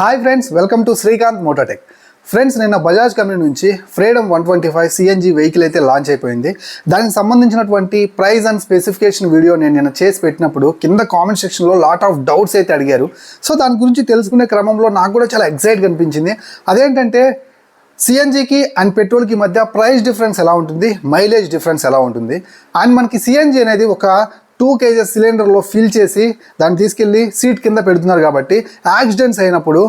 Hi friends welcome to Srikanth Mototech friends నిన్న Bajaj company నుంచి Freedom one twenty five CNG vehicle అయితే launch అయిపోయింది. దానికి సంబంధించినటువంటి ప్రైస్ అండ్ స్పెసిఫికేషన్ వీడియో నేను నిన్న చేసి పెట్టినప్పుడు కింద కామెంట్ సెక్షన్లో లాట్ ఆఫ్ డౌట్స్ అయితే అడిగారు. సో దాని గురించి తెలుసుకునే క్రమంలో నాకు కూడా చాలా ఎగ్జైట్ అనిపించింది అదేంటంటే సిఎన్జికి అండ్ పెట్రోల్కి మధ్య ప్రైస్ డిఫరెన్స్ ఎలా ఉంటుంది? మైలేజ్ డిఫరెన్స్ ఎలా ఉంటుంది? అండ్ మనకి సిఎన్జి అనేది ఒక టూ కేజెస్ సిలిండర్లో ఫిల్ చేసి దాన్ని తీసుకెళ్ళి సీట్ కింద పెడుతున్నారు కాబట్టి యాక్సిడెంట్స్ అయినప్పుడు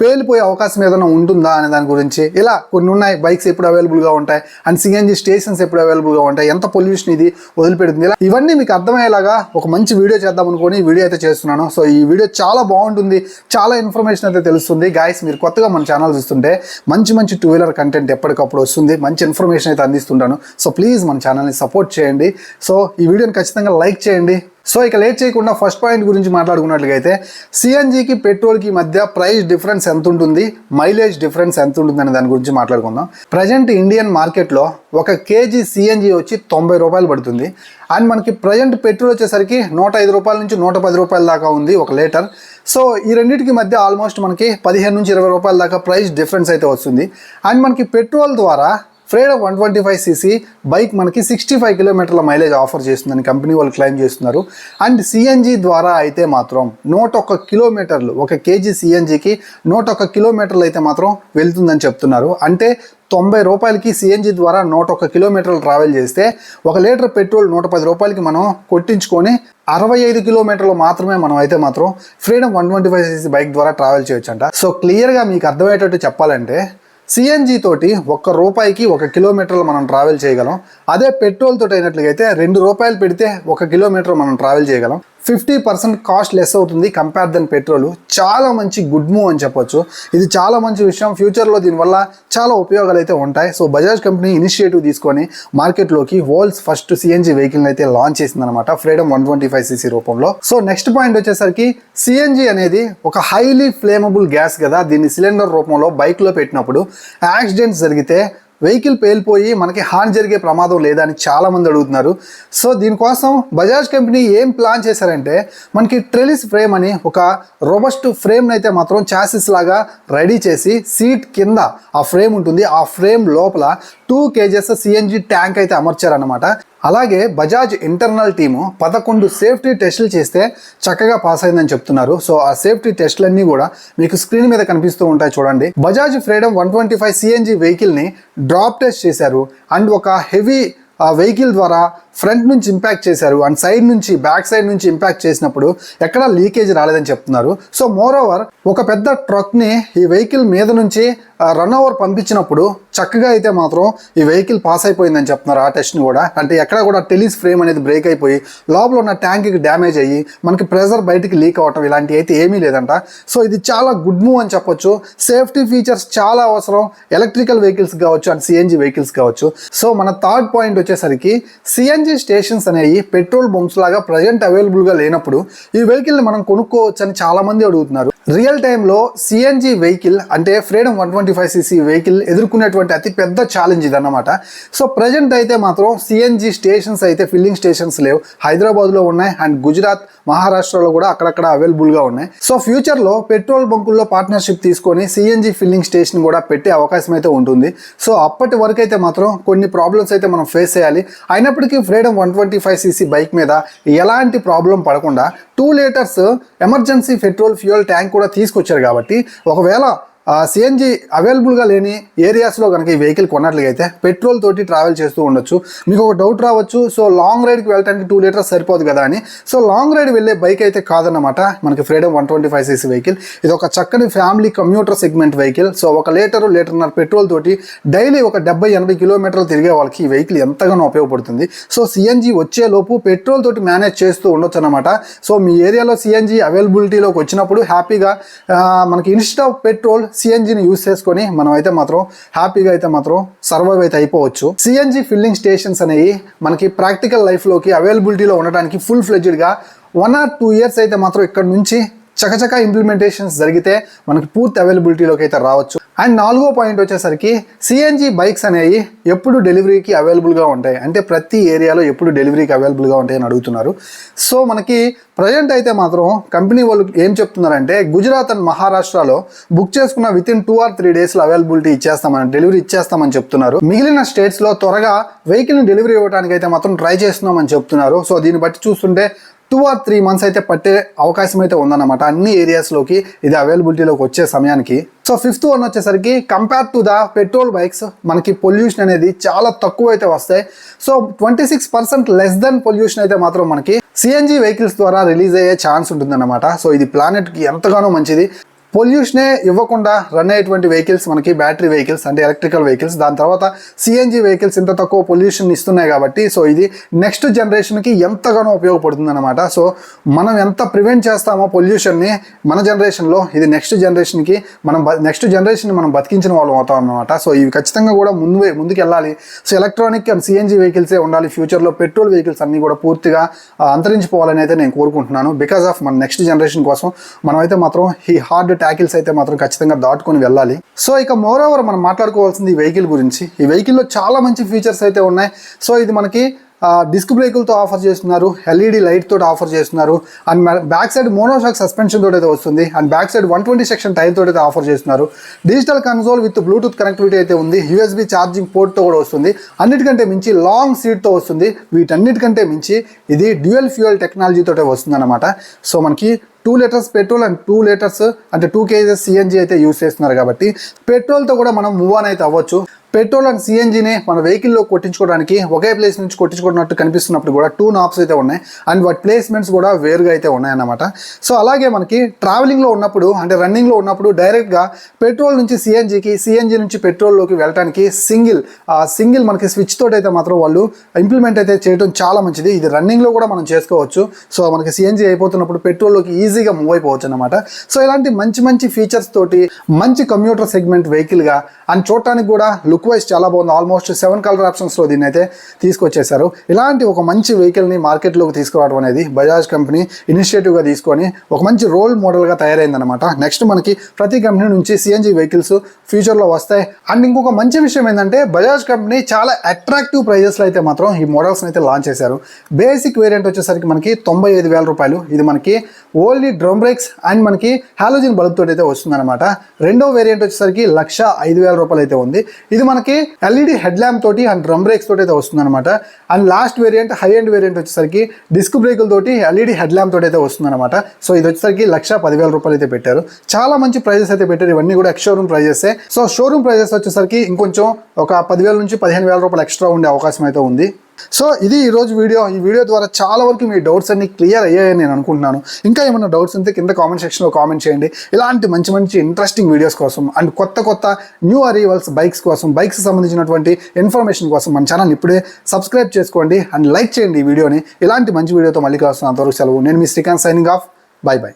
పేలిపోయే అవకాశం ఏదైనా ఉంటుందా అనే దాని గురించి? ఇలా కొన్ని ఉన్నాయి. బైక్స్ ఎప్పుడు అవైలబుల్గా ఉంటాయి? అండ్ సిఎన్జి స్టేషన్స్ ఎప్పుడు అవైలబుల్గా ఉంటాయి? ఎంత పొల్యూషన్ ఇది వదిలిపెడుతుంది? ఇలా ఇవన్నీ మీకు అర్థమయ్యేలాగా ఒక మంచి వీడియో చేద్దాం అనుకుని వీడియో అయితే చేస్తున్నాను. సో ఈ వీడియో చాలా బాగుంటుంది. చాలా ఇన్ఫర్మేషన్ అయితే తెలుస్తుంది. గాయస్ మీరు కొత్తగా మన ఛానల్ చూస్తుంటే మంచి మంచి టూ వీలర్ కంటెంట్ ఎప్పటికప్పుడు వస్తుంది. మంచి ఇన్ఫర్మేషన్ అయితే అందిస్తుంటాను. సో ప్లీజ్ మన ఛానల్ని సపోర్ట్ చేయండి. సో ఈ వీడియోని ఖచ్చితంగా లైక్ చేయండి. సో ఇక లేట్ చేయకుండా ఫస్ట్ పాయింట్ గురించి మాట్లాడుకున్నట్లయితే సిఎన్జికి పెట్రోల్కి మధ్య ప్రైస్ డిఫరెన్స్ ఎంత ఉంటుంది మైలేజ్ డిఫరెన్స్ ఎంత ఉంటుంది అనే దాని గురించి మాట్లాడుకుందాం. ప్రజెంట్ ఇండియన్ మార్కెట్లో ఒక కేజీ సిఎన్జి వచ్చి తొంభై రూపాయలు పడుతుంది. అండ్ మనకి ప్రజెంట్ పెట్రోల్ వచ్చేసరికి నూట ఐదు రూపాయల నుంచి నూట పది రూపాయల దాకా ఉంది ఒక లీటర్. సో ఈ రెండింటికి మధ్య ఆల్మోస్ట్ మనకి పదిహేను నుంచి ఇరవై రూపాయల దాకా ప్రైస్ డిఫరెన్స్ అయితే వస్తుంది. అండ్ మనకి పెట్రోల్ ద్వారా Freedom one twenty five CC bike మనకి సిక్స్టీ ఫైవ్ కిలోమీటర్ల మైలేజ్ ఆఫర్ చేస్తుందని కంపెనీ వాళ్ళు క్లెయిమ్ చేస్తున్నారు. అండ్ సిఎన్జి ద్వారా అయితే మాత్రం నూట ఒక్క కిలోమీటర్లు ఒక కేజీ సిఎన్జికి నూట ఒక్క కిలోమీటర్లు అయితే మాత్రం వెళ్తుందని చెప్తున్నారు. అంటే తొంభై రూపాయలకి సిఎన్జి ద్వారా నూట ఒక్క కిలోమీటర్లు ట్రావెల్ చేస్తే ఒక లీటర్ పెట్రోల్ నూట పది రూపాయలకి మనం కొట్టించుకొని అరవై ఐదు కిలోమీటర్లు మాత్రమే మనం అయితే మాత్రం Freedom one twenty five CC bike ద్వారా ట్రావెల్ చేయొచ్చంట. సో క్లియర్గా మీకు అర్థమయ్యేటట్టు చెప్పాలంటే సిఎన్జి తోటి ఒక్క రూపాయికి ఒక కిలోమీటర్లు మనం ట్రావెల్ చేయగలం. అదే పెట్రోల్ తోటి అయినట్లయితే రెండు రూపాయలు పెడితే ఒక కిలోమీటర్ మనం ట్రావెల్ చేయగలం. ఫిఫ్టీ పర్సెంట్ కాస్ట్ లెస్ అవుతుంది కంపేర్ దెన్ పెట్రోల్ చాలా మంచి గుడ్ మూవ్ అని చెప్పొచ్చు. ఇది చాలా మంచి విషయం. ఫ్యూచర్లో దీనివల్ల చాలా ఉపయోగాలు అయితే ఉంటాయి. సో బజాజ్ కంపెనీ ఇనిషియేటివ్ తీసుకొని మార్కెట్లోకి వరల్డ్స్ ఫస్ట్ సిఎన్జి వెహికల్ అయితే లాంచ్ చేసింది అనమాట Freedom one twenty five CC రూపంలో. సో నెక్స్ట్ పాయింట్ వచ్చేసరికి సిఎన్జి అనేది ఒక హైలీ ఫ్లేమబుల్ గ్యాస్ కదా. దీన్ని సిలిండర్ రూపంలో బైక్లో పెట్టినప్పుడు యాక్సిడెంట్స్ జరిగితే వెహికల్ పేలిపోయి మనకి హాని జరిగే ప్రమాదం లేదా అని చాలా మంది అడుగుతున్నారు. సో దీనికోసం బజాజ్ కంపెనీ ఏం ప్లాన్ చేశారంటే మనకి ట్రెలిస్ ఫ్రేమ్ అని ఒక రోబస్ట్ ఫ్రేమ్ని అయితే మాత్రం చాసిస్ లాగా రెడీ చేసి సీట్ కింద ఆ ఫ్రేమ్ ఉంటుంది. ఆ ఫ్రేమ్ లోపల టూ కేజెస్ సిఎన్జి ట్యాంక్ అయితే అమర్చారనమాట అలాగే బజాజ్ ఇంటర్నల్ టీము పదకొండు సేఫ్టీ టెస్టులు చేస్తే చక్కగా పాస్ అయిందని చెప్తున్నారు. సో ఆ సేఫ్టీ టెస్టులన్నీ కూడా మీకు స్క్రీన్ మీద కనిపిస్తూ ఉంటాయి చూడండి. Bajaj Freedom one twenty five CNG వెహికల్ని డ్రాప్ టెస్ట్ చేశారు. అండ్ ఒక హెవీ ఆ వెహికల్ ద్వారా ఫ్రంట్ నుంచి ఇంపాక్ట్ చేశారు. అండ్ సైడ్ నుంచి బ్యాక్ సైడ్ నుంచి ఇంపాక్ట్ చేసినప్పుడు ఎక్కడ లీకేజ్ రాలేదని చెప్తున్నారు. సో మోర్ ఓవర్ ఒక పెద్ద ట్రక్ని ఈ వెహికల్ మీద నుంచి రన్ ఓవర్ పంపించినప్పుడు చక్కగా అయితే మాత్రం ఈ వెహికల్ పాస్ అయిపోయిందని చెప్తున్నారు ఆ టెస్ట్ని కూడా. అంటే ఎక్కడ కూడా టెలిస్ ఫ్రేమ్ అనేది బ్రేక్ అయిపోయి లోపల ఉన్న ట్యాంక్కి డ్యామేజ్ అయ్యి మనకి ప్రెజర్ బయటికి లీక్ అవటం ఇలాంటివి అయితే ఏమీ లేదంట. సో ఇది చాలా గుడ్ మూవ్ అని చెప్పొచ్చు. సేఫ్టీ ఫీచర్స్ చాలా అవసరం. ఎలక్ట్రికల్ వెహికల్స్ కావచ్చు అండ్ సిఎన్జి వెహికల్స్ కావచ్చు. సో మన థర్డ్ పాయింట్ వచ్చేసరికి సిఎన్జి స్టేషన్స్ అనేవి పెట్రోల్ బంప్స్ లాగా ప్రజెంట్ అవైలబుల్గా లేనప్పుడు ఈ వెహికల్ని మనం కొనుక్కోవచ్చు అని చాలా మంది అడుగుతున్నారు రియల్ టైంలో సిఎన్జి వెహికల్ అంటే Freedom one twenty five CC vehicle ఎదుర్కొనేటువంటి అతి పెద్ద ఛాలెంజ్ ఇదన్నమాట. సో ప్రజెంట్ అయితే మాత్రం సిఎన్జి స్టేషన్స్ అయితే ఫిల్లింగ్ స్టేషన్స్ లేవు. హైదరాబాద్లో ఉన్నాయి అండ్ గుజరాత్ మహారాష్ట్రలో కూడా అక్కడక్కడ అవైలబుల్గా ఉన్నాయి. సో ఫ్యూచర్లో పెట్రోల్ బంకుల్లో పార్ట్నర్షిప్ తీసుకొని సిఎన్జి ఫిల్లింగ్ స్టేషన్ కూడా పెట్టే అవకాశం అయితే ఉంటుంది. సో అప్పటి వరకు అయితే మాత్రం కొన్ని ప్రాబ్లమ్స్ అయితే మనం ఫేస్ చేయాలి. అయినప్పటికీ Freedom one twenty five CC bike మీద ఎలాంటి ప్రాబ్లం పడకుండా two litres emergency petrol fuel tank కూడా తీసుకొచ్చారు కాబట్టి ఒకవేళ సిఎన్జి అవైలబుల్గా లేని ఏరియాస్లో కనుక ఈ వెహికల్ కొన్నట్లయితే పెట్రోల్ తోటి ట్రావెల్ చేస్తూ ఉండొచ్చు. మీకు ఒక డౌట్ రావచ్చు సో లాంగ్ రైడ్కి వెళ్ళడానికి టూ లీటర్స్ సరిపోదు కదా అని. సో లాంగ్ రైడ్ వెళ్ళే బైక్ అయితే కాదన్నమాట మనకి Freedom one twenty five CC vehicle ఇది ఒక చక్కని family commuter segment vehicle so ఒక లీటర్ లీటర్న్నర పెట్రోల్ తోటి డైలీ ఒక డెబ్బై ఎనభై కిలోమీటర్లు తిరిగే వాళ్ళకి ఈ వెహికల్ ఎంతగానో ఉపయోగపడుతుంది. సో సిఎన్జి వచ్చేలోపు పెట్రోల్ తోటి మేనేజ్ చేస్తూ ఉండొచ్చు అనమాట సో మీ ఏరియాలో సిఎన్జి అవైలబిలిటీలోకి వచ్చినప్పుడు హ్యాపీగా మనకి ఇన్స్టా పెట్రోల్ సిఎన్జిని యూస్ చేసుకొని మనం అయితే మాత్రం హ్యాపీగా అయితే మాత్రం సర్వైవ్ అయితే అయిపోవచ్చు. సిఎన్జి ఫిల్లింగ్ స్టేషన్స్ అనేవి మనకి ప్రాక్టికల్ లైఫ్లోకి అవైలబిలిటీలో ఉండడానికి ఫుల్ ఫ్లెడ్జ్డ్గా వన్ ఆర్ టూ ఇయర్స్ అయితే మాత్రం ఇక్కడ నుంచి చకచక ఇంప్లిమెంటేషన్స్ జరిగితే మనకి పూర్తి అవైలబిలిటీలోకి అయితే రావచ్చు. అండ్ నాలుగో పాయింట్ వచ్చేసరికి సిఎన్జి బైక్స్ అనేవి ఎప్పుడు డెలివరీకి అవైలబుల్గా ఉంటాయి. అంటే ప్రతి ఏరియాలో ఎప్పుడు డెలివరీకి అవైలబుల్గా ఉంటాయని అడుగుతున్నారు. సో మనకి ప్రజెంట్ అయితే మాత్రం కంపెనీ వాళ్ళు ఏం చెప్తున్నారంటే గుజరాత్ అండ్ మహారాష్ట్రలో బుక్ చేసుకున్న within two or three డేస్లో అవైలబిలిటీ ఇచ్చేస్తామని డెలివరీ ఇచ్చేస్తామని చెప్తున్నారు. మిగిలిన స్టేట్స్లో త్వరగా వెహికల్ని డెలివరీ ఇవ్వడానికి అయితే మాత్రం ట్రై చేస్తున్నామని చెప్తున్నారు. సో దీన్ని బట్టి చూస్తుంటే టూ ఆర్ త్రీ మంత్స్ అయితే పట్టే అవకాశం అయితే ఉందన్నమాట. అన్ని ఏరియాస్లోకి ఇది అవైలబిలిటీలోకి వచ్చే సమయానికి. సో ఫిఫ్త్ వన్ వచ్చేసరికి compare to the petrol bikes మనకి పొల్యూషన్ అనేది చాలా తక్కువ అయితే వస్తాయి. So twenty six percent less then pollution అయితే మాత్రం మనకి సిఎన్జి వెహికల్స్ ద్వారా రిలీజ్ అయ్యే ఛాన్స్ ఉంటుందన్నమాట. సో ఇది ప్లానెట్కి ఎంతగానో మంచిది. పొల్యూషనే ఇవ్వకుండా రన్ అయ్యేటువంటి వెహికల్స్ మనకి బ్యాటరీ వెహికల్స్ అంటే ఎలక్ట్రికల్ వెహికల్స్ దాని తర్వాత సిఎన్జి వెహికల్స్ ఇంత తక్కువ పొల్యూషన్ ఇస్తున్నాయి కాబట్టి సో ఇది నెక్స్ట్ జనరేషన్కి ఎంతగానో ఉపయోగపడుతుంది అనమాట సో మనం ఎంత ప్రివెంట్ చేస్తామో పొల్యూషన్ని మన జనరేషన్లో ఇది నెక్స్ట్ జనరేషన్కి మనం నెక్స్ట్ జనరేషన్ మనం బతికించిన వాళ్ళం అవుతాం అనమాట సో ఇవి ఖచ్చితంగా కూడా ముందు ముందుకు వెళ్ళాలి సో ఎలక్ట్రానిక్ అండ్ సిఎన్జి వెహికల్సే ఉండాలి ఫ్యూచర్లో పెట్రోల్ వెహికల్స్ అన్నీ కూడా పూర్తిగా అంతరించిపోవాలని అయితే నేను కోరుకుంటున్నాను. బికాస్ ఆఫ్ మన నెక్స్ట్ జనరేషన్ కోసం మనమైతే మాత్రం ఈ హార్డ్ ట్యాకిల్స్ అయితే మాత్రం ఖచ్చితంగా దాటుకొని వెళ్ళాలి. సో ఇక మోర్ ఓవర్ మనం మాట్లాడుకోవాల్సింది ఈ వెహికల్ గురించి. ఈ వెహికల్లో చాలా మంచి ఫీచర్స్ అయితే ఉన్నాయి. సో ఇది మనకి డిస్క్ బ్రేకులతో ఆఫర్ చేస్తున్నారు. ఎల్ఈడి లైట్ తోటి ఆఫర్ చేస్తున్నారు. And back side monoshock suspension తోటి అయితే వస్తుంది. And back side one twenty section tyre తోటి అయితే ఆఫర్ చేస్తున్నారు. Digital console with Bluetooth connectivity అయితే ఉంది. యూఎస్బి ఛార్జింగ్ పోర్ట్తో కూడా వస్తుంది. అన్నిటికంటే మించి లాంగ్ సీట్తో వస్తుంది. వీటన్నిటికంటే మించి ఇది డ్యూయల్ ఫ్యూయల్ టెక్నాలజీ తోటే వస్తుంది అనమాట సో మనకి two litres petrol and two litres అంటే టూ కేజెస్ సిఎన్జి అయితే యూస్ చేస్తున్నారు కాబట్టి పెట్రోల్తో కూడా మనం మూవ్ ఆన్ అయితే అవ్వచ్చు. పెట్రోల్ అండ్ సిఎన్జీని మన వెహికల్లో కొట్టించుకోవడానికి ఒకే ప్లేస్ నుంచి కొట్టించుకున్నట్టు కనిపిస్తున్నప్పుడు కూడా టూ నాప్స్ అయితే ఉన్నాయి. అండ్ వాటి ప్లేస్మెంట్స్ కూడా వేరుగా అయితే ఉన్నాయన్నమాట. సో అలాగే మనకి ట్రావెలింగ్లో ఉన్నప్పుడు అంటే రన్నింగ్లో ఉన్నప్పుడు డైరెక్ట్గా పెట్రోల్ నుంచి సిఎన్జీకి సిఎన్జి నుంచి పెట్రోల్లోకి వెళ్ళడానికి సింగిల్ ఆ సింగిల్ మనకి స్విచ్ తోటి అయితే మాత్రం వాళ్ళు ఇంప్లిమెంట్ అయితే చేయడం చాలా మంచిది. ఇది రన్నింగ్లో కూడా మనం చేసుకోవచ్చు. సో మనకి సిఎన్జి అయిపోతున్నప్పుడు పెట్రోల్లోకి ఈజీగా మూవ్ అయిపోవచ్చు అనమాట సో ఇలాంటి మంచి మంచి ఫీచర్స్ తోటి మంచి కంప్యూటర్ సెగ్మెంట్ వెహికల్గా అండ్ చూడటానికి కూడా లుక్ వైజ్ చాలా బాగుంది. ఆల్మోస్ట్ సెవెన్ కలర్ ఆప్షన్స్లో దీన్ని అయితే తీసుకొచ్చేసారు ఇలాంటి ఒక మంచి వెహికల్ని మార్కెట్లోకి తీసుకురావడం అనేది బజాజ్ కంపెనీ ఇనిషియేటివ్గా తీసుకొని ఒక మంచి రోల్ మోడల్గా తయారైందనమాట నెక్స్ట్ మనకి ప్రతి కంపెనీ నుంచి సిఎన్జి వెహికల్స్ ఫ్యూచర్లో వస్తాయి. అండ్ ఇంకొక మంచి విషయం ఏంటంటే బజాజ్ కంపెనీ చాలా అట్రాక్టివ్ ప్రైజెస్లో అయితే మాత్రం ఈ మోడల్స్ని అయితే లాంచ్ చేశారు. బేసిక్ వేరియంట్ వచ్చేసరికి మనకి తొంభై ఐదు వేల రూపాయలు. ఇది మనకి ఓన్లీ డ్రమ్ బ్రేక్స్ అండ్ మనకి హాలోజిన్ బల్బ్ తోటి అయితే వస్తుందన్నమాట. రెండో వేరియంట్ వచ్చేసరికి లక్ష ఐదు వేల రూపాయలు అయితే ఉంది. ఇది మనకి ఎల్ఈడి హెడ్ ల్యాంప్ తోటి అండ్ డ్రమ్ బ్రేక్స్ తోటి అయితే వస్తుందన్నమాట. And last variant high end variant వచ్చేసరికి డిస్క్ బ్రేకుల తోటి ఎల్ఈడి హెడ్ ల్యాంప్ తోటి అయితే వస్తుందన్నమాట. సో ఇది వచ్చేసరికి లక్ష పదివేల రూపాయలు అయితే పెట్టారు. చాలా మంచి ప్రైజెస్ అయితే పెట్టారు. ఇవన్నీ కూడా ex showroom prices so showroom prices వచ్చేసరికి ఇంకొంచెం ఒక పదివేల నుంచి పదిహేను వేల రూపాయలు ఎక్స్ట్రా ఉండే అవకాశం అయితే ఉంది. సో ఇది ఈరోజు వీడియో. ఈ వీడియో ద్వారా చాలా వరకు మీ డౌట్స్ అన్ని క్లియర్ అయ్యాయని నేను అనుకుంటున్నాను. ఇంకా ఏమైనా డౌట్స్ ఉంటే కింద కామెంట్ సెక్షన్లో కామెంట్ చేయండి. ఇలాంటి మంచి మంచి ఇంట్రెస్టింగ్ వీడియోస్ కోసం అండ్ కొత్త కొత్త న్యూ అరీవల్స్ బైక్స్ కోసం బైక్స్ సంబంధించినటువంటి ఇన్ఫర్మేషన్ కోసం మన ఛానల్ ఇప్పుడే సబ్స్క్రైబ్ చేసుకోండి అండ్ లైక్ చేయండి ఈ వీడియోని ఇలాంటి మంచి వీడియోతో మళ్ళీ కలుస్తున్న. అంతవరకు సెలవు. నేను మీ Srikanth signing off bye bye